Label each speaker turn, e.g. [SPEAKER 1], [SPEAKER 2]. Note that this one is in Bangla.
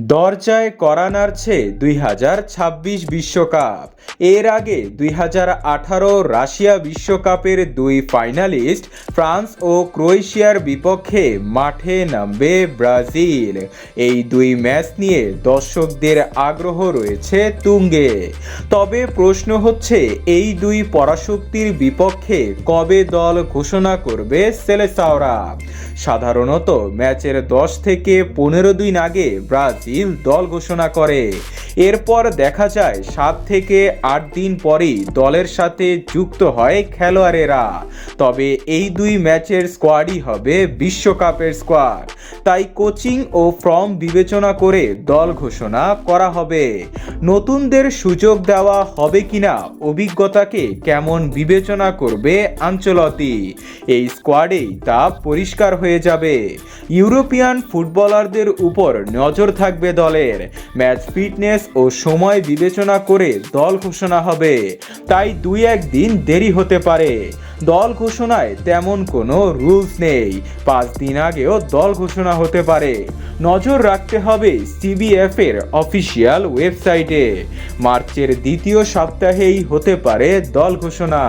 [SPEAKER 1] দরজায় করা নাড়ছে দুই হাজার ছাব্বিশ বিশ্বকাপ। এর আগে দুই হাজার আঠারো রাশিয়া বিশ্বকাপের দুই ফাইনালিস্ট ফ্রান্স ও ক্রোয়েশিয়ার বিপক্ষে মাঠে নামবে ব্রাজিল। এই দুই ম্যাচ নিয়ে দর্শকদের আগ্রহ রয়েছে তুঙ্গে। তবে প্রশ্ন হচ্ছে, এই দুই পরাশক্তির বিপক্ষে কবে দল ঘোষণা করবে সেলেসাওরা? সাধারণত ম্যাচের দশ থেকে পনেরো দিন আগে ব্রাজিল দল ঘোষণা করে। এরপর দেখা যায়, সাত থেকে আট দিন পরেই দলের সাথে যুক্ত হয় খেলোয়াড়েরা। তবে এই দুই ম্যাচের স্কোয়াডই হবে বিশ্বকাপের স্কোয়াড। তাই কোচিং ও ফর্ম বিবেচনা করে দল ঘোষণা করা হবে। নতুনদের সুযোগ দেওয়া হবে কিনা, অভিজ্ঞতাকে কেমন বিবেচনা করবে আঞ্চলতি এই স্কোয়াডেই তা পরিষ্কার হয়ে যাবে। ইউরোপিয়ান ফুটবলারদের উপর নজর থাকবে দলের। ম্যাচ ফিটনেস ও সময় বিবেচনা করে দল ঘোষণা হবে। তাই দুই একদিন দেরি হতে পারে। দল ঘোষণায় তেমন কোনো রুলস নেই। পাঁচ দিন আগেও দল ঘোষণা হতে পারে। নজর রাখতে হবে সিবিএফ এর অফিসিয়াল ওয়েবসাইটে। মার্চের দ্বিতীয় সপ্তাহেই হতে পারে দল ঘোষণা।